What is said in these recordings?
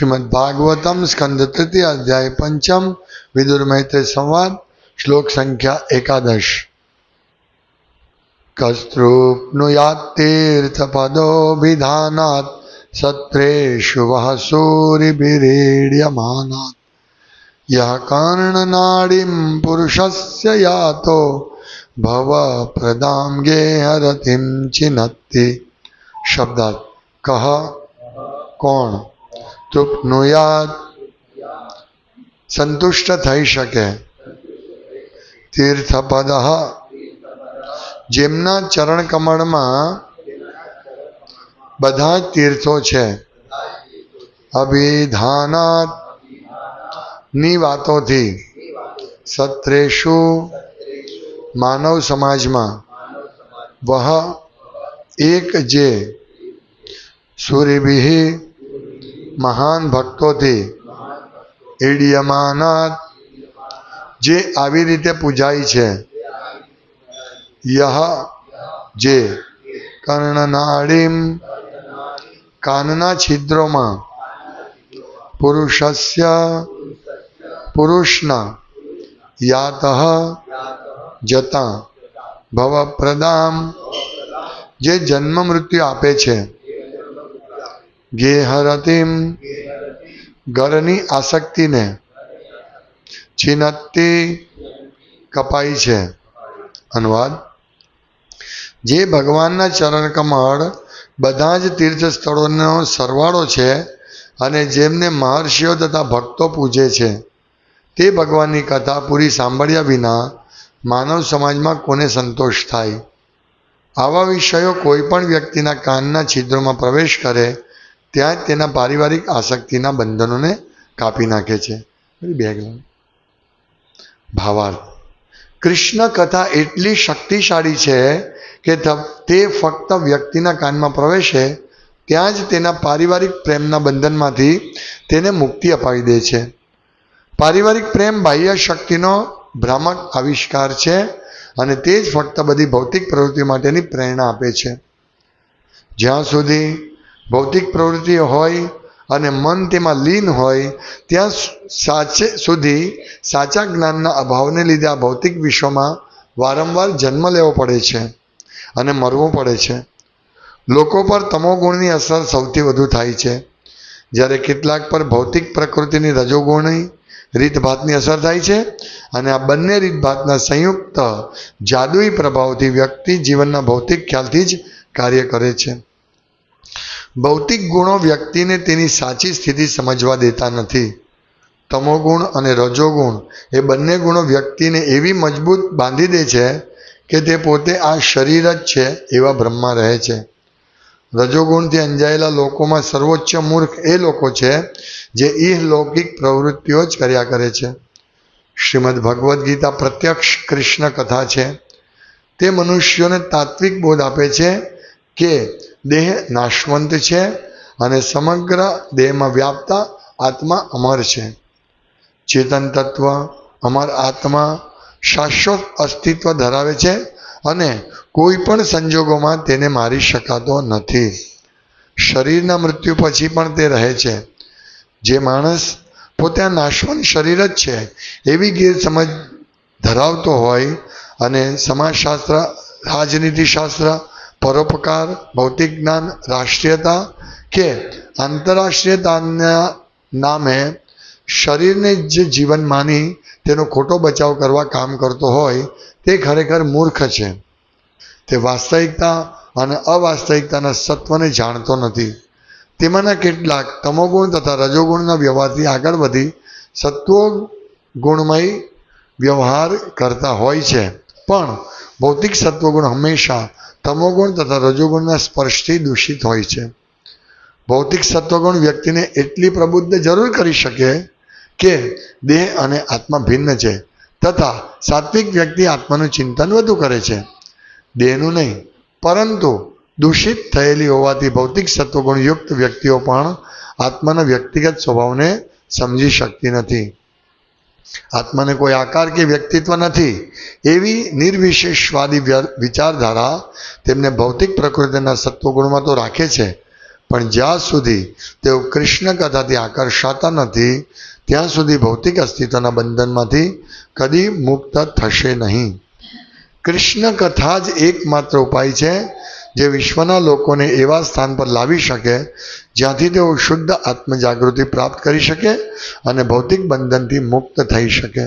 શ્રીમદ ભાગવતમ સ્કંદ તૃતીય અધ્યાય પંચમ વિદુર મૈત્રી સંવાદ શ્લોક સંખ્યા એકાદશ કસ્તૃપ્નુયાતીર્થપદોभिधानात् સત્રેષુ વહ સૂરિભિરીડ્યમાનાत् યહ કર્ણનાડીમ પુરુષસ્ય યાતો ભવ પ્રદામ ગેહરતિમ ચિનત્તિ શબ્દાર્થ કહ કોણ તૃપ્નુયાત સંતુષ્ટ થઈ શકે તીર્થપદ જેમના ચરણ કમળમાં બધા જ તીર્થો છે અભિધાનાતની વાતોથી સત્રેશુ માનવ સમાજમાં વહ એક જે સૂર્યભિ મહાન ભક્તોથી ઈડિયમાનાત જે આવી રીતે પૂજાય છે. યહ, જે કર્ણનાડીમ કાનના છિદ્રોમાં પુરુષસ્ય પુરુષના યાત જતા ભવપ્રદામ, જે જન્મ મૃત્યુ આપે છે. ગેહરતિમ ઘરની આસક્તિને છીનત્તી કપાઈ છે અનુવાદ જે ભગવાનના ચરણ કમળ બધા જ તીર્થ સ્થળોનો સરવાળો છે અને જેમને મહર્ષિઓ તથા ભક્તો પૂજે છે તે ભગવાનની કથા પૂરી સાંભળ્યા વિના માનવ સમાજમાં કોને સંતોષ થાય આવા વિષયો કોઈ પણ વ્યક્તિના કાનના છિદ્રોમાં પ્રવેશ કરે ત્યાં જ તેના પારિવારિક આસક્તિના બંધનોને કાપી નાખે છે. બેગ ભાવાર્થ. કૃષ્ણ કથા એટલી શક્તિશાળી છે કે તે ફક્ત વ્યક્તિના કાનમાં પ્રવેશે, ત્યાં જ તેના પારિવારિક પ્રેમના બંધનમાંથી તેને મુક્તિ અપાવી દે છે. પારિવારિક પ્રેમ બાહ્ય શક્તિનો ભ્રામક આવિષ્કાર છે અને તે જ ફક્ત બધી ભૌતિક પ્રવૃત્તિ માટેની પ્રેરણા આપે છે. જ્યાં સુધી ભૌતિક પ્રવૃત્તિઓ હોય અને મન તેમાં લીન હોય, ત્યાં સાચે સુધી સાચા જ્ઞાનના અભાવને લીધે આ ભૌતિક વિશ્વમાં વારંવાર જન્મ લેવો પડે છે અને મરવું પડે છે. લોકો પર તમોગુણની અસર સૌથી વધુ થાય છે. જ્યારે કેટલાક પર ભૌતિક પ્રકૃતિની રજોગુણની રીતભાતની અસર થાય છે અને આ બંને રીતભાતના સંયુક્ત જાદુઈ પ્રભાવથી વ્યક્તિ જીવનના ભૌતિક ખ્યાલથી જ કાર્ય કરે છે. ભૌતિક ગુણો વ્યક્તિને તેની સાચી સ્થિતિ સમજવા દેતા નથી. તમોગુણ અને રજોગુણ એ બંને ગુણો વ્યક્તિને એવી મજબૂત બાંધી દે છે કે તે પોતે આ શરીર જ છે એવા ભ્રમમાં રહે છે. રજોગુણથી અંજાયેલા લોકોમાં સર્વોચ્ચ મૂર્ખ એ લોકો છે જે ઇહલૌકિક પ્રવૃત્તિઓ જ કર્યા કરે છે. શ્રીમદ ભગવદ્ ગીતા પ્રત્યક્ષ કૃષ્ણ કથા છે. તે મનુષ્યોને તાત્વિક બોધ આપે છે કે દેહ નાશવંત છે અને સમગ્ર દેહમાં વ્યાપતા આત્મા અમર છે. ચેતન તત્વ અમર આત્મા શાશ્વત અસ્તિત્વ ધરાવે છે અને કોઈ પણ સંજોગોમાં તેને મારી શકાતો નથી. શરીરના મૃત્યુ પછી પણ તે રહે છે. જે માણસ પોતે નાશવંત શરીર જ છે એવી ગેરસમજ ધરાવતો હોય અને સમાજશાસ્ત્ર, રાજનીતિશાસ્ત્ર પરોપકાર, ભૌતિક જ્ઞાન, રાષ્ટ્રીયતા કે આંતરરાષ્ટ્રીયતાના નામે શરીરને જે જીવન માની તેનો ખોટો બચાવ કરવા કામ કરતો હોય તે ખરેખર મૂર્ખ છે. તે વાસ્તવિકતા અને અવાસ્તવિકતાના સત્વને જાણતો નથી. તેમાંના કેટલાક તમોગુણ તથા રજોગુણના વ્યવહારથી આગળ વધી સત્વો ગુણમય વ્યવહાર કરતા હોય છે. પણ ભૌતિક સત્વગુણ હંમેશા તમોગુણ તથા રજોગુણના સ્પર્શથી દૂષિત હોય છે. ભૌતિક સત્વગુણ વ્યક્તિને એટલી પ્રબુદ્ધ જરૂર કરી શકે કે દેહ અને આત્મા ભિન્ન છે તથા સાત્વિક વ્યક્તિ આત્માનું ચિંતન વધુ કરે છે. દેહનું નહીં, પરંતુ દૂષિત થયેલી હોવાથી ભૌતિક સત્વગુણયુક્ત વ્યક્તિઓ પણ આત્માના વ્યક્તિગત સ્વભાવને સમજી શકતી નથી. આત્માને કોઈ આકાર કે વ્યક્તિત્વ નથી. એવી નિર્વિશેષવાદી વિચારધારા તેમને ભૌતિક પ્રકૃતિના સત્વગુણમાં તો રાખે છે, પણ જ્યાં સુધી તેઓ કૃષ્ણ કથાથી આકર્ષાતા નથી, ત્યાં સુધી ભૌતિક અસ્તિત્વના બંધનમાંથી કદી મુક્ત થશે નહીં. કૃષ્ણ કથા જ એકમાત્ર ઉપાય છે જે વિશ્વના લોકોને એવા સ્થાન પર લાવી શકે જ્યાંથી તેઓ શુદ્ધ આત્મજાગૃતિ પ્રાપ્ત કરી શકે અને ભૌતિક બંધનથી મુક્ત થઈ શકે.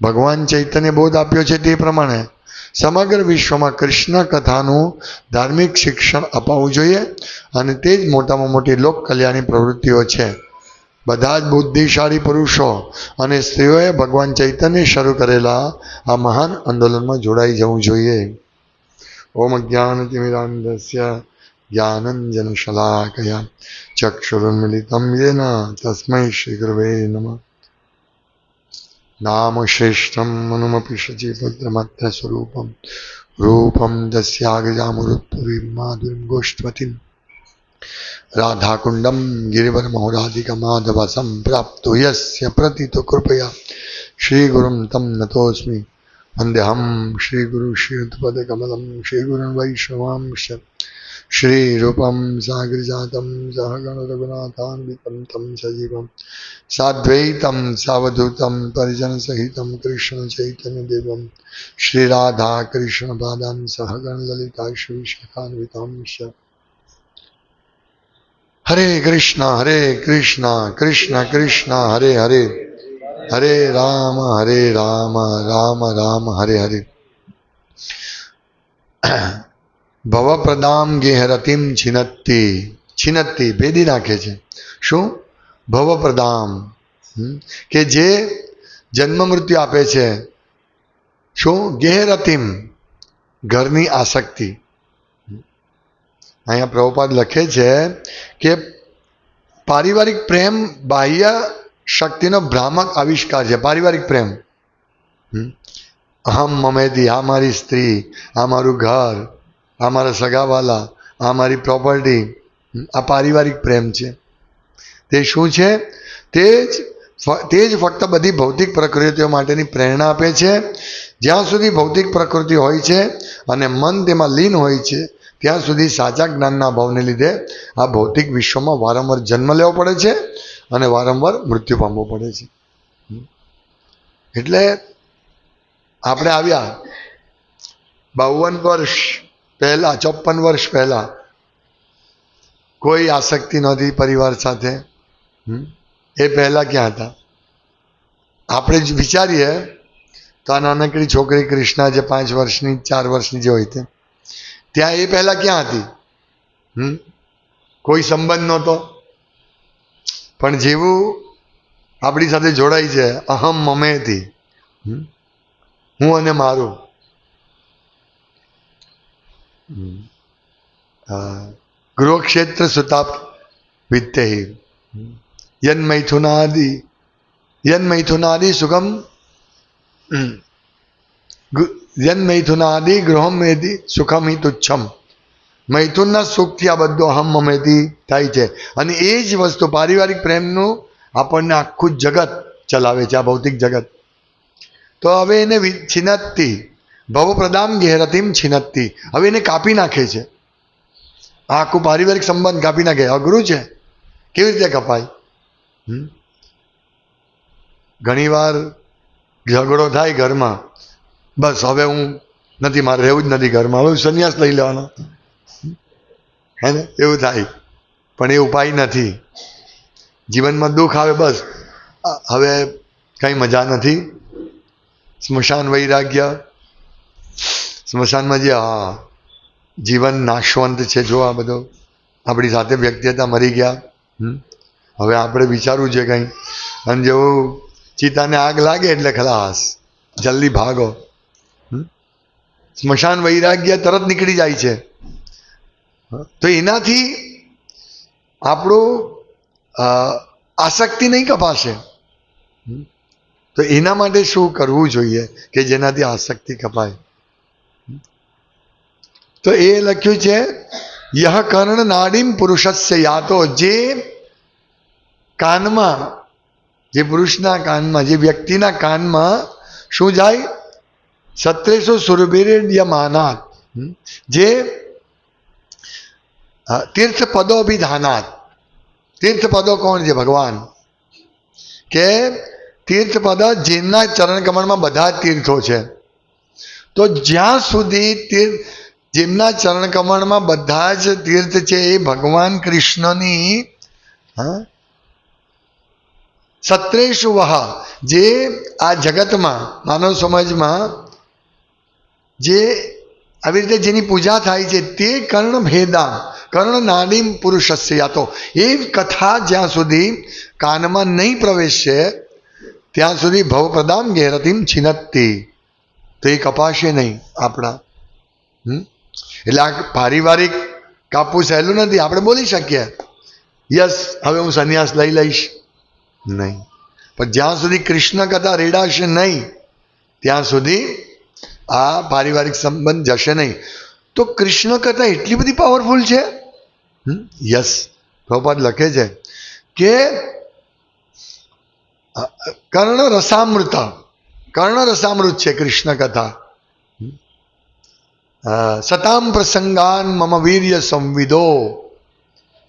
ભગવાન ચૈતન્ય બોધ આપ્યો છે તે પ્રમાણે સમગ્ર વિશ્વમાં કૃષ્ણ કથાનું ધાર્મિક શિક્ષણ અપાવવું જોઈએ અને તે જ મોટામાં મોટી લોક કલ્યાણની પ્રવૃત્તિઓ છે. બધા જ બુદ્ધિશાળી પુરુષો અને સ્ત્રીઓએ ભગવાન ચૈતન્ય શરૂ કરેલા આ મહાન આંદોલનમાં જોડાઈ જવું જોઈએ. ॐ अज्ञानतिमिरान्धस्य ज्ञानञ्जनशलाकया चक्षुरुन्मिलितं येन तस्मै श्रीगुरवे नमः नामश्रेष्ठं मनुमपि शचीपत्रमत्र स्वरूपं रूपं तस्यागजामुरुत्पुरीं माधुरीं गोष्ठवतीं राधाकुण्डं गिरिवरमहोराधिकमाधवसं प्राप्तो यस्य प्रति कृपया श्रीगुरुं तं नतोऽस्मि वन्देऽहं श्रीगुरुश्रीयुत्पदकमलं श्रीगुरुन् वैष्णवांश श्रीरूपं सागरजातं सहगणरघुनाथान्वितं तं सजीवं साद्वैतं सावधूतं परिजनसहितं कृष्णचैतन्यदेवं श्रीराधा कृष्णपादां सहगणललिता श्रीशखान्वितां च हरे कृष्ण हरे कृष्ण कृष्ण कृष्ण हरे हरे હરે રામ હરે રામ રામ રામ હરે હરે ભવપ્રદામ ગેહરતિમ છિનત્તી છિનત્તી ભેદી નાખે છે શું ભવપ્રદામ? કે જે જન્મ મૃત્યુ આપે છે શું ગેહરતિમ ઘરની આસક્તિ અહીંયા પ્રભુપાદ લખે છે કે પારિવારિક પ્રેમ બાહ્ય શક્તિનો ભ્રામક આવિષ્કાર છે, પારિવારિક પ્રેમ. હમ? અહમ મમેદી, આ મારી સ્ત્રી, આ મારું ઘર, આ મારા સગાવાલા, આ મારી પ્રોપર્ટી. આ પારિવારિક પ્રેમ છે. તે શું છે? તે જ તે જ ફક્ત બધી ભૌતિક પ્રકૃતિઓ માટેની પ્રેરણા આપે છે. જ્યાં સુધી ભૌતિક પ્રકૃતિ હોય છે અને મન તેમાં લીન હોય છે, ત્યાં સુધી સાચા જ્ઞાનના અભાવને લીધે આ ભૌતિક વિશ્વમાં વારંવાર જન્મ લેવો પડે છે. અને વારંવાર મૃત્યુ પામવું પડે છે. એટલે આપણે આવ્યા બાવન વર્ષ પહેલા ચોપન વર્ષ પહેલા કોઈ આસક્તિ નહોતી પરિવાર સાથે. એ પહેલા ક્યાં હતા? આપણે વિચારીએ તો આ નાનકડી છોકરી કૃષ્ણા જે પાંચ વર્ષની, ચાર વર્ષની જે હોય તે, ત્યાં એ પહેલા ક્યાં હતી? કોઈ સંબંધ નહોતો. પણ જેવું આપણી સાથે જોડાય છે, અહમ મમેથી હું અને મારું. ગૃહક્ષેત્ર સુતાપ વિત્તે યન મૈથુનાદિ યન મૈથુનાદિ સુગમ. યન મૈથુનાદિ ગૃહમ મેદી સુખમ હિ તુચ્છમ. મૈથુનના સુખથી આ બધું અહમ મમેથી થાય છે. અને એ જ વસ્તુ પારિવારિક પ્રેમનું આપણને આખું જગત ચલાવે છે, આ ભૌતિક જગત. તો હવે એને છીનતતી, ભવપ્રદામ ગેહરતીમ છિનત્તી. હવે એને કાપી નાખે છે. આખું પારિવારિક સંબંધ કાપી નાખે. અઘરું છે. કેવી રીતે કપાય? ઘણીવાર ઝઘડો થાય ઘરમાં. બસ, હવે હું નથી, મારે રહેવું જ નથી ઘરમાં. હવે સંન્યાસ લઈ લેવાનો. હે ને? એવું થાય. પણ એ ઉપાય નથી. જીવનમાં દુઃખ આવે બસ. હવે કંઈ મજા નથી. સ્મશાન વૈરાગ્ય. સ્મશાનમાં જે, હા, જીવન નાશવંત છે, જો આ બધો. આપણી સાથે વ્યક્તિ હતા મરી ગયા? હવે આપણે વિચારવું છે કંઈ. અને જેવું ચિતાને આગ લાગે એટલે ખલાસ. જલ્દી ભાગો? સ્મશાન વૈરાગ્ય તરત નીકળી જાય છે. તો એનાથી આપણું આસક્તિ નહીં કપાશે? તો એના માટે શું કરવું જોઈએ કે જેનાથી આસક્તિ કપાય? તો એ લખ્યું છે, યહ કર્ણ નાડીમ પુરુષસ્ય યાતો. જે કાનમાં, જે પુરુષના કાનમાં, જે વ્યક્તિના કાનમાં શું જાય? સત્રેસો સુરભિરેડ્યમાનાત. જે હા, તીર્થ પદોભિધાનાત તીર્થ પદો કોણ છે ભગવાન કે તીર્થ પદ જેમના ચરણ કમળમાં બધા જ તીર્થો છે તો જ્યાં સુધી તીર્થ જેમના ચરણ કમળમાં બધા જ તીર્થ છે એ ભગવાન કૃષ્ણની હા સત્રેશુ વહ જે આ જગતમાં માનવ સમાજમાં જે આવી રીતે જેની પૂજા થાય છે તે કર્ણ ભેદા, કર્ણ નાડીમ પુરુષસ્ય યાતો. એ કથા જ્યાં સુધી કાનમાં નહીં પ્રવેશશે, ત્યાં સુધી ભવપ્રદામ ગેરતીમ છીનત્તી. તો એ કપાશે નહીં આપણા? એટલે આ પારિવારિક કાપવું સહેલું નથી, આપણે બોલી શકીએ. યસ, હવે હું સંન્યાસ લઈ લઈશ. નહીં. પણ જ્યાં સુધી કૃષ્ણ કથા રેડાશે નહીં, ત્યાં સુધી આ પારિવારિક સંબંધ જશે નહીં. તો કૃષ્ણ કથા એટલી બધી પાવરફુલ છે? યસ પ્રભુપાદ લખે છે કે કર્ણ રસામૃત. કર્ણ રસામૃત છે કૃષ્ણ કથા. સતામ પ્રસંગાન મમ વીર્ય સંવિદો.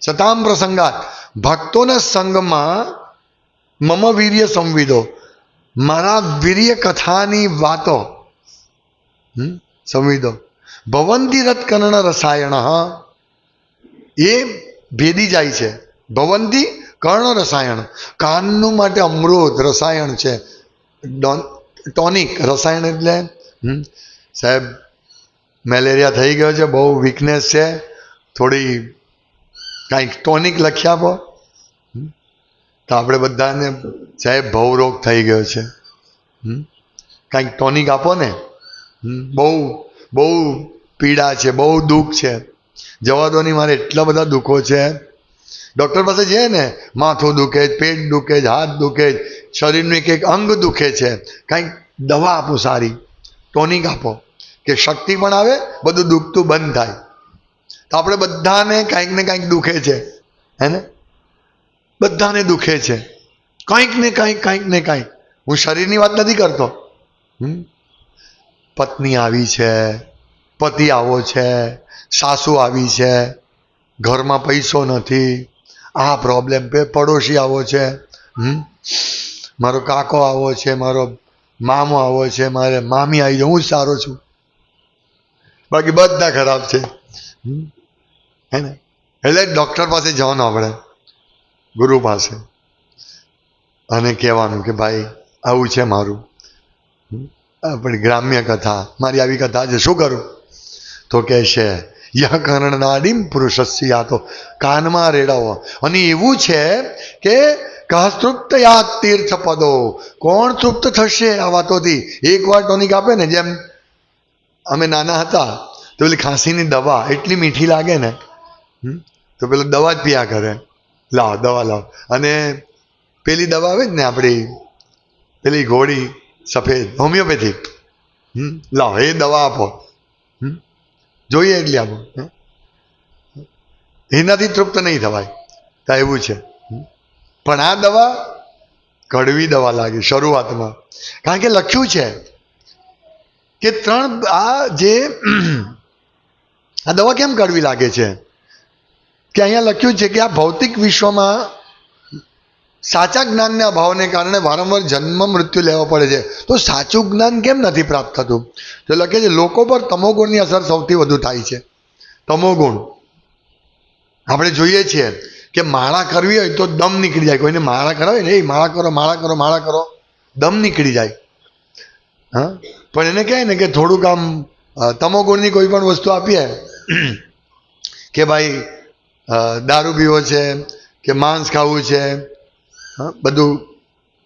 સતામ પ્રસંગાત ભક્તોના સંગમાં મમ વીર્ય સંવિદો. મારા વીર્ય કથાની વાતો સંવિદો ભવંતી રત્કર્ણ રસાયણ એ ભેદી જાય છે ભવંતી કર્ણ રસાયણ કાનનું માટે અમૃત રસાયણ છે ડોન- ટોનિક રસાયણ એટલે? સાહેબ મેલેરિયા થઈ ગયો છે બહુ વીકનેસ છે થોડી કાંઈક ટોનિક લખી આપો? તો આપણે બધાને સાહેબ ભવરોગ થઈ ગયો છે? કાંઈક ટોનિક આપો ને? બહુ બહુ પીડા છે, બહુ દુઃખ છે. જવા દો નહીં, મારે એટલા બધા દુઃખો છે. ડૉક્ટર પાસે જઈએ ને, માથું દુખે જ, પેટ દુખે જ, હાથ દુખે જ, શરીરનું એક એક અંગ દુખે છે. કાંઈક દવા આપો સારી, ટોનિક આપો, કે શક્તિ પણ આવે, બધું દુખતું બંધ થાય. તો આપણે બધાને કાંઈક ને કાંઈક દુખે છે, હે ને? બધાને દુખે છે. કંઈક ને કંઈક કંઈક ને કંઈક. હું શરીરની વાત નથી કરતો. હમ? પત્ની આવી છે, પતિ આવો છે, સાસુ આવી છે, ઘરમાં પૈસો નથી, આ પ્રોબ્લેમ પે પડોશી આવો છે? મારો કાકો આવો છે, મારો મામો આવો છે, મારે મામી આવી છે, હું જ સારો છું બાકી બધા ખરાબ છે? હે ને એટલે ડૉક્ટર પાસે જવાનું આપણે, ગુરુ પાસે અને કહેવાનું કે ભાઈ, આવું છે મારું? આપણી ગ્રામ્ય કથા, મારી આવી કથા છે શું કરું? તો કહે છે, યહ કર્ણ નાડીમ પુરુષસ્ય તો કાનમાં રેડાવો. અને એવું છે કે કહ તૃપ્ત યા તીર્થ પદો કોણ તૃપ્ત થશે આ વાતોથી? એક વાર ટોનિક આપે ને જેમ અમે નાના હતા, તો પેલી ખાંસીની દવા એટલી મીઠી લાગે ને? તો પેલો દવા જ પીયા કરે. લાવ, દવા લાવ. અને પેલી દવા આવે જ ને આપણી પેલી ઘોડી સફેદ, હોમિયોપેથિક. હમ? લાવ, એ દવા આપો. જોઈએ એટલે આપો એનાથી તૃપ્ત નહીં થવાય. તો એવું છે. પણ આ દવા કડવી દવા લાગે શરૂઆતમાં. કારણ કે લખ્યું છે કે ત્રણ આ જે આ દવા કેમ કડવી લાગે છે? કે અહીંયા લખ્યું છે કે આ ભૌતિક વિશ્વમાં સાચા જ્ઞાનના અભાવને કારણે વારંવાર જન્મ મૃત્યુ લેવા પડે છે. તો સાચું જ્ઞાન કેમ નથી પ્રાપ્ત થતું? તો લખે છે, લોકો પર તમોગુણની અસર સૌથી વધુ થાય છે. તમોગુણ. આપણે જોઈએ છીએ કે માળા કરવી હોય તો દમ નીકળી જાય. કોઈને માળા કરાવે ને, એ માળા કરો માળા કરો માળા કરો. દમ નીકળી જાય. હા? પણ એને કહે ને કે થોડુંક આમ તમોગુણની કોઈ પણ વસ્તુ આપીએ કે ભાઈ દારૂ પીવો છે, કે માંસ ખાવું છે હા, બધું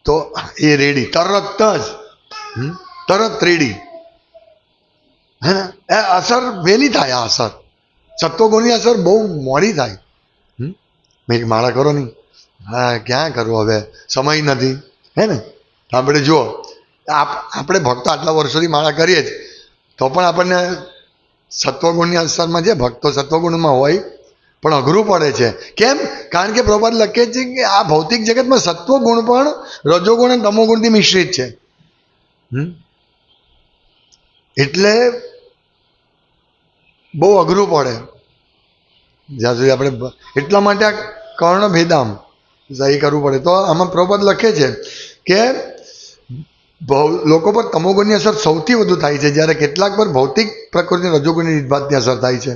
તો એ રેડી. તરત જ તરત રેડી. હે, એ અસર વહેલી થાય, આ અસર. સત્વગુણની અસર બહુ મોડી થાય? મેં માળા કરો નહીં. હા, ક્યાં કરું હવે? સમય નથી. હે ને? આપણે જુઓ, આપ, આપણે ભક્તો આટલા વર્ષોથી માળા કરીએ જ. તો પણ આપણને સત્વગુણની અસરમાં જે ભક્તો સત્વગુણમાં હોય પણ અઘરું પડે છે. કેમ? કારણ કે પ્રભાત લખે છે કે આ ભૌતિક જગતમાં સત્વગુણ પણ રજોગુણ અને તમોગુણથી મિશ્રિત છે? એટલે બહુ અઘરું પડે. જ્યાં સુધી આપણે એટલા માટે આ કર્ણ ભેદામ સહી કરવું પડે. તો આમાં પ્રપદ લખે છે કે લોકો પર તમોગુણની અસર સૌથી વધુ થાય છે. જ્યારે કેટલાક પર ભૌતિક પ્રકૃતિ રજોગુણની રીતભાતની અસર થાય છે.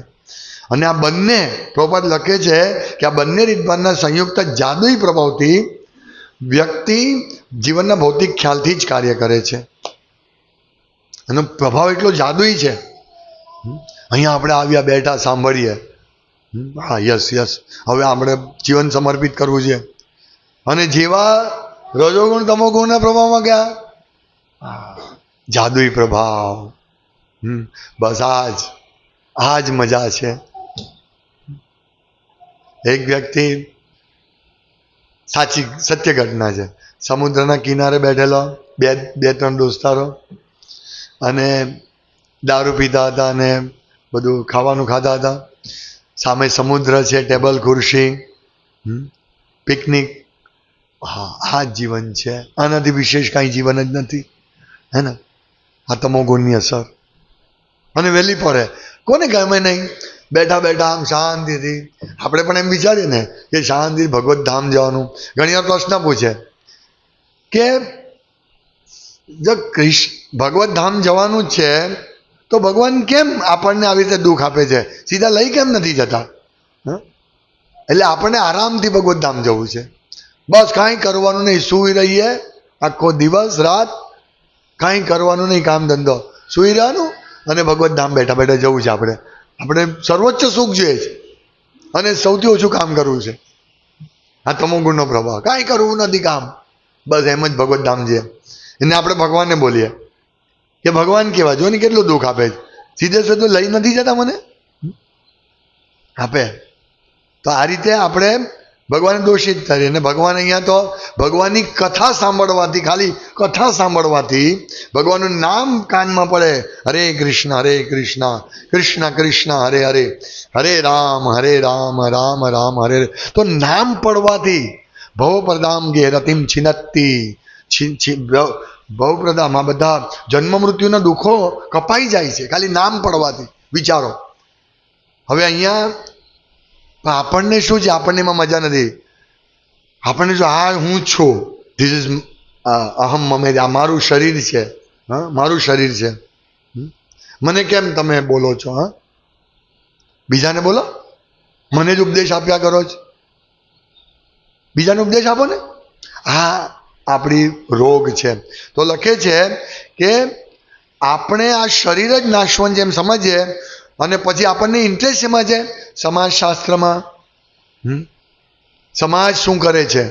અને આ બંને પ્રોપર લખે છે કે આ બંને રીતભાતના સંયુક્ત જાદુઈ પ્રભાવથી વ્યક્તિ જીવનના ભૌતિક ખ્યાલથી જ કાર્ય કરે છે. એનો પ્રભાવ એટલો જાદુઈ છે. અહીંયા આપણે આવ્યા, બેઠા, સાંભળીએ. હા, યસ યસ. હવે આપણે જીવન સમર્પિત કરવું છે. અને જેવા રજોગુણ તમોગુણના પ્રભાવમાં ગયા? જાદુઈ પ્રભાવ. બસ આ જ આ જ મજા છે. એક વ્યક્તિ સાચી સત્ય ઘટના છે. સમુદ્રના કિનારે બેઠેલો, બે બે, ત્રણ દોસ્તારો અને દારૂ પીતા હતા અને બધું ખાવાનું ખાતા હતા. સામે સમુદ્ર છે, ટેબલ, ખુરશી પિકનિક. હા, આ જ જીવન છે. આનાથી વિશેષ કાંઈ જીવન જ નથી. હે ને? આ તમોગુણની અસર. અને વહેલી પડે કોને ગમે નહીં? બેઠા બેઠા આમ શાંતિથી. આપણે પણ એમ વિચારીએ ને કે શાંતિ ભગવત ધામ જવાનું. ઘણી વાર પ્રશ્ન પૂછે કે જો કૃષ્ણ ભગવત ધામ જવાનું છે તો ભગવાન કેમ આપણને આવી રીતે દુઃખ આપે છે? સીધા લઈ કેમ નથી જતા? એટલે આપણને આરામથી ભગવત ધામ જવું છે. બસ કાંઈ કરવાનું નહીં. સૂઈ રહીએ આખો દિવસ, રાત કાંઈ કરવાનું નહીં. કામ ધંધો. સૂઈ રહેવાનું અને ભગવત ધામ બેઠા બેઠા જવું છે આપણે. આપણે સર્વોચ્ચ સુખ જોઈએ છે. અને સૌથી ઓછું કામ કરવું છે. આ તમોગુણનો પ્રભાવ. કાંઈ કરવું નથી કામ. બસ એમ જ ભગવત ધામ છે એને આપણે ભગવાનને બોલીએ. કે ભગવાન કેવા? જો ને કેટલું દુઃખ આપે છે. સીધે સીધું લઈ નથી જતા મને? આપે. તો આ રીતે આપણે ભગવાનને દોષિત થાય. અને ભગવાન અહીંયા તો ભગવાનની કથા સાંભળવાથી, ખાલી કથા સાંભળવાથી ભગવાનનું નામ કાનમાં પડે. હરે કૃષ્ણ હરે કૃષ્ણ કૃષ્ણ કૃષ્ણ, હરે હરે હરે રામ હરે રામ રામ રામ, હરે તો નામ પડવાથી ભવપ્રદામ ગે રતિમ છિનત્તી. ભવ- ભવપ્રદામ, આ બધા જન્મ મૃત્યુના દુઃખો કપાઈ જાય છે. ખાલી નામ પડવાથી વિચારો. હવે અહીંયા પણ આપણને શું છે? આપણને એમાં મજા નથી. આપણને જો આ હું છું ધીસ ઇઝ અહમ મમે આ મારું શરીર છે. હા? મારું શરીર છે. મને કેમ તમે બોલો છો, હા? બીજાને બોલો. મને જ ઉપદેશ આપ્યા કરો છો. બીજાને ઉપદેશ આપો ને. આ આપણી રોગ છે. તો લખે છે કે આપણે આ શરીર જ નાશવંત જેમ સમજીએ અને પછી આપણને ઇન્ટરેસ્ટ એમાં છે? સમાજશાસ્ત્રમાં? સમાજ શું કરે છે?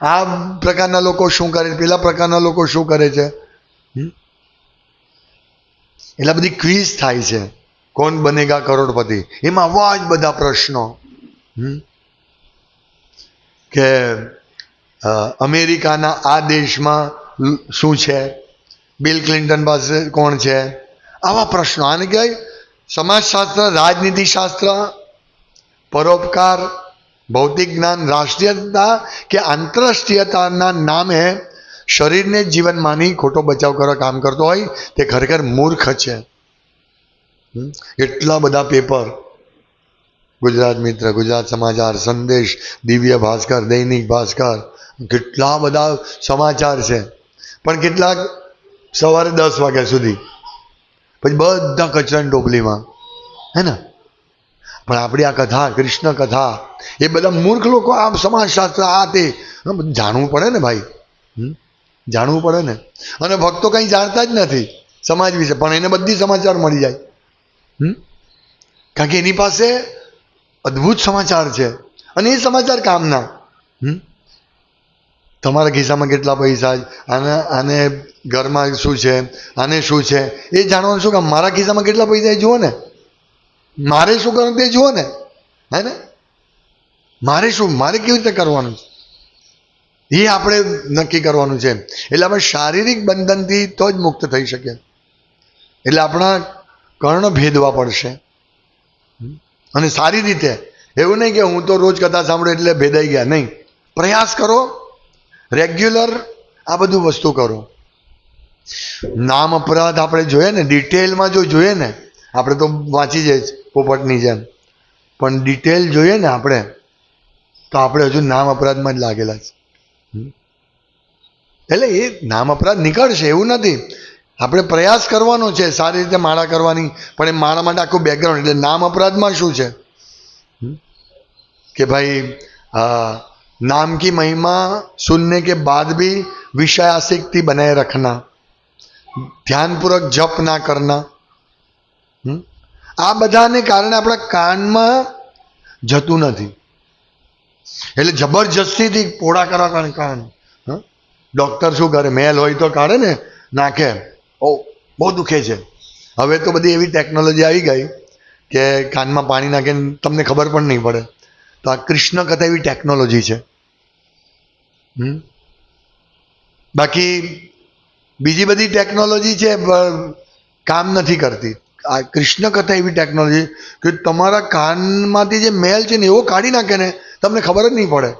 આ પ્રકારના લોકો શું કરે છે? પેલા પ્રકારના લોકો શું કરે છે? એટલે બધી ક્વિઝ થાય છે. કોણ બનેગા કરોડપતિ? એમાં આવા જ બધા પ્રશ્નો? કે અમેરિકાના આ દેશમાં શું છે? બિલ ક્લિન્ટન પાસે કોણ છે? આવા પ્રશ્નો. આને કહેવાય સમાજશાસ્ત્ર, રાજનીતિશાસ્ત્ર, પરોપકાર, ભૌતિક જ્ઞાન, રાષ્ટ્રીયતા કે આંતરરાષ્ટ્રીયતાના નામે શરીરને જ જીવન માની ખોટો બચાવ કરવા કામ કરતો હોય, તે ખરેખર મૂર્ખ છે? એટલા બધા પેપર. ગુજરાત મિત્ર, ગુજરાત સમાચાર, સંદેશ, દિવ્ય ભાસ્કર, દૈનિક ભાસ્કર, કેટલા બધા સમાચાર છે. પણ કેટલાક સવારે દસ વાગ્યા સુધી પછી બધા કચરાની ટોપલીમાં. હે ને? પણ આપણી આ કથા, કૃષ્ણ કથા, એ બધા મૂર્ખ લોકો આ સમાજશાસ્ત્ર, આ તે જાણવું પડે ને ભાઈ? જાણવું પડે ને? અને ભક્તો કંઈ જાણતા જ નથી સમાજ વિશે, પણ એને બધી સમાચાર મળી જાય? કારણ કે એની પાસે અદ્ભુત સમાચાર છે. અને એ સમાચાર કામના. હમ? તમારા ખિસ્સામાં કેટલા પૈસા આને આને ઘરમાં શું છે? આને શું છે? એ જાણવાનું શું કામ? મારા ખિસ્સામાં કેટલા પૈસા એ જુઓ ને. મારે શું કરવાનું તે જુઓ ને. હે ને? મારે શું, મારે કેવી રીતે કરવાનું છે? એ આપણે નક્કી કરવાનું છે. એટલે આપણે શારીરિક બંધનથી તો જ મુક્ત થઈ શકીએ. એટલે આપણા કર્ણ ભેદવા પડશે. અને સારી રીતે, એવું નહીં કે હું તો રોજ કથા સાંભળું એટલે ભેદાઈ ગયા. નહીં. પ્રયાસ કરો. રેગ્યુલર આ બધું વસ્તુ કરો. નામ અપરાધ આપણે જોઈએ ને ડિટેલમાં જો જોઈએ ને, આપણે તો વાંચી જાય પોપટની જેમ. પણ ડિટેલ જોઈએ ને આપણે, તો આપણે હજુ નામ અપરાધમાં જ લાગેલા છે. એટલે એ નામ અપરાધ નીકળશે, એવું નથી. આપણે પ્રયાસ કરવાનો છે, સારી રીતે માળા કરવાની, પણ એ માળા માટે આખું બેકગ્રાઉન્ડ એટલે નામ અપરાધમાં શું છે? કે ભાઈ આ, નામ કી મહિમા સુનને કે બાદ भी विषय आसक्ति बनाए रखना ધ્યાનપૂર્વક જપ ના કરના હમ? આ બધાને કારણે આપણા કાનમાં જતું નથી એટલે જબરજસ્તીથી પોળા કરવા કારણે કાન હં? ડૉક્ટર શું કરે મેલ હોય તો કાઢે ને નાખે ઓ બહુ દુખે છે હવે તો બધી એવી ટેકનોલોજી આવી ગઈ કે કાનમાં પાણી નાખે ને તમને ખબર પણ નહીં પડે તો આ કૃષ્ણ કથા એવી ટેકનોલોજી છે હમ? બાકી બીજી બધી ટેકનોલોજી છે કામ નથી કરતી. આ કૃષ્ણ કથા એવી ટેકનોલોજી કે તમારા કાનમાંથી જે મેલ છે ને, એવો કાઢી નાખે ને, તમને ખબર જ નહીં પડે.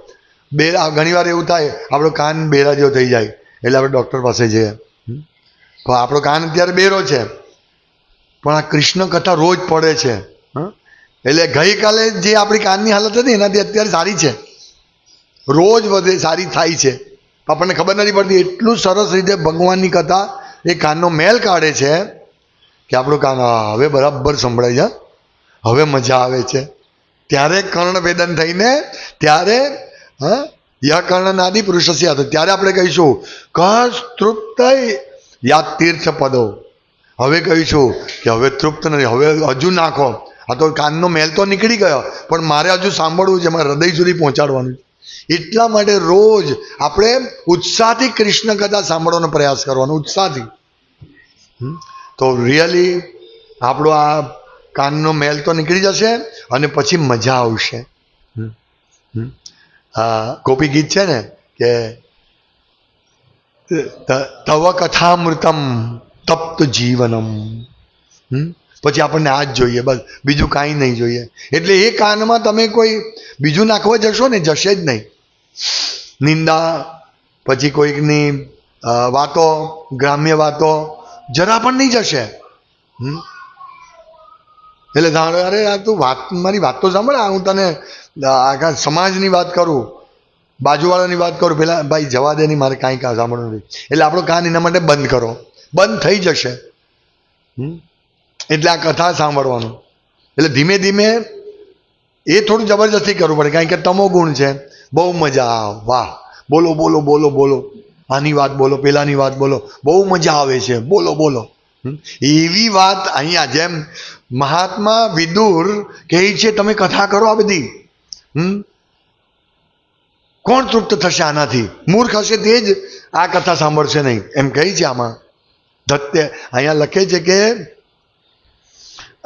બે ઘણી વાર એવું થાય, આપણો કાન બેરા જેવો થઈ જાય, એટલે આપણે ડૉક્ટર પાસે જઈએ? તો આપણો કાન અત્યારે બેરો છે. પણ આ કૃષ્ણ કથા રોજ પડે છે? એટલે ગઈકાલે જે આપણી કાનની હાલત હતી, એનાથી અત્યારે સારી છે. રોજ વધે, સારી થાય છે. આપણને ખબર નથી પડતી એટલું સરસ રીતે ભગવાનની કથા એ કાનનો મેલ કાઢે છે કે આપણું કાન હવે બરાબર સંભળાય છે. હવે મજા આવે છે. ત્યારે કર્ણ વેદન થઈને, ત્યારે, હા ય કર્ણનાદિ પુરુષસ્ય હતો. ત્યારે આપણે કહીશું કસ તૃપ્ત યા તીર્થ પદો. હવે કહીશું કે, હવે તૃપ્ત નથી. હવે હજુ નાખો. આ તો કાનનો મેલ તો નીકળી ગયો, પણ મારે હજુ સાંભળવું છે. મારે હૃદય સુધી પહોંચાડવાનું છે. એટલા માટે રોજ આપણે ઉત્સાહથી કૃષ્ણ કથા સાંભળવાનો પ્રયાસ કરવાનો, ઉત્સાહથી? તો રિયલી આપણો આ કાનનો મેલ તો નીકળી જશે અને પછી મજા આવશે? આ ગોપી ગીત છે ને કે તવ કથામૃતમ તપ્ત જીવનમ હમ? પછી આપણને આ જ જોઈએ, બસ. બીજું કાંઈ નહીં જોઈએ. એટલે એ કાનમાં તમે કોઈ બીજું નાખવા જશો ને, જશે જ નહીં. નિંદા, પછી કોઈકની વાતો, ગ્રામ્ય વાતો, જરા પણ નહીં જશે? એટલે અરે, આ તું વાત, મારી વાત તો સાંભળ હું તને આખા સમાજની વાત કરું, બાજુવાળાની વાત કરું, પેલા, ભાઈ, જવા દે નહીં, મારે કાંઈ કાં સાંભળવું નથી એટલે આપણો કાન એના માટે બંધ કરો. બંધ થઈ જશે. હમ? એટલે આ કથા સાંભળવાનું. એટલે ધીમે ધીમે એ થોડું જબરજસ્તી કરવું પડે, કારણ કે તમો ગુણ છે. બહુ મજા આવે. વાહ. બોલો બોલો બોલો બોલો. આની વાત બોલો, પેલાની વાત બોલો. બહુ મજા આવે છે. બોલો બોલો? એવી વાત અહીંયા જેમ મહાત્મા વિદુર કહે છે, તમે કથા કરો આ બધી. હમ? કોણ તૃપ્ત થશે આનાથી? મૂર્ખ હશે તે જ આ કથા સાંભળશે નહીં. એમ કહે છે આમાં. ધત્ય અહીંયા લખે છે કે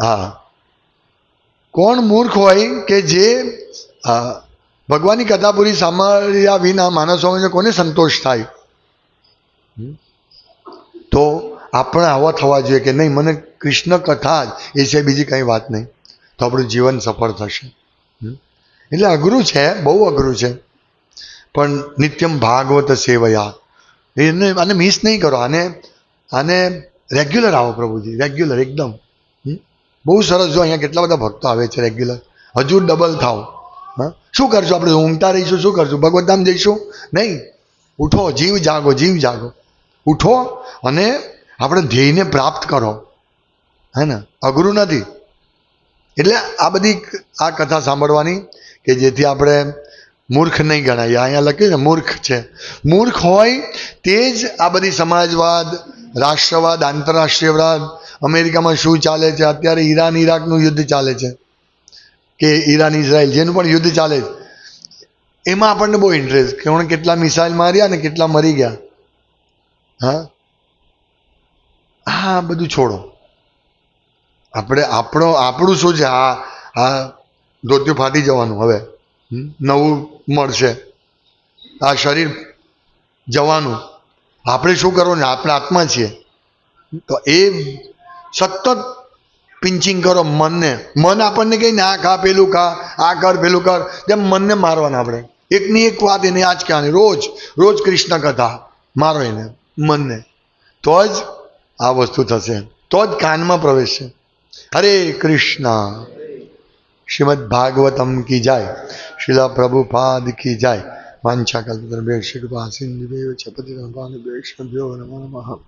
હા. કોણ મૂર્ખ હોય કે જે ભગવાનની કથા પૂરી સાંભળ્યા વિના માણસોને કોને સંતોષ થાય? તો આપણે આવા થવા જોઈએ કે નહીં, મને કૃષ્ણ કથા જ, એ છે બીજી કંઈ વાત નહીં. તો આપણું જીવન સફળ થશે. એટલે અઘરું છે, બહુ અઘરું છે. પણ નિત્યમ ભાગવત સેવયા. એને, આને મિસ નહીં કરો. આને આને રેગ્યુલર આવો પ્રભુજી રેગ્યુલર એકદમ? બહુ સરસ જો અહીંયા કેટલા બધા ભક્તો આવે છે રેગ્યુલર હજુ ડબલ થાવ. શું કરશું આપણે? ઊંઘતા રહીશું, શું કરશું? ભગવતધામ જઈશું? નહીં. ઉઠો, જીવ જાગો જીવ જાગો. ઉઠો અને આપણે ધ્યેયને પ્રાપ્ત કરો. હે ને? અઘરું નથી. એટલે આ બધી આ કથા સાંભળવાની કે જેથી આપણે મૂર્ખ નહીં ગણાય. અહીંયા લખ્યું છે, મૂર્ખ છે. મૂર્ખ હોય તે જ આ બધી સમાજવાદ, રાષ્ટ્રવાદ આંતરરાષ્ટ્રીયવાદ અમેરિકામાં શું ચાલે છે? અત્યારે ઈરાન, ઈરાકનું યુદ્ધ ચાલે છે. કે ઈરાન ઇઝરાયલ જેનું પણ યુદ્ધ ચાલે છે. એમાં આપણને બહુ ઇન્ટરેસ્ટ કે હું કેટલા મિસાઇલ માર્યા ને કેટલા મરી ગયા. હા? હા, બધું છોડો. આપણે, આપણો, આપણું શું છે? હા હા, ધોતિયું ફાટી જવાનું હવે. નવું મળશે. આ શરીર જવાનું. આપણે શું કરવાનું? આપણે આત્મા છીએ. તો એ સતત પિંચિંગ કરો મનને. મન આપણને કહે, ને આ ખા, પેલું ખા, આ કર, પેલું કર. જેમ મનને મારવાના આપણે. એકની એક વાત એને આજ કહેવાની રોજ રોજ કૃષ્ણ કથા. મારો એને, મનને. તો જ આ વસ્તુ થશે. તો જ કાનમાં પ્રવેશશે હરે કૃષ્ણ. શ્રીમદ ભાગવતમ કી જાય. શિલા પ્રભુપાદ કી જાય. વાંછા કલ્પતરુભ્યો કૃપા સિંધુભ્યો ચ પતિતપાવનેભ્યો વૈષ્ણવભ્યો નમો નમઃ.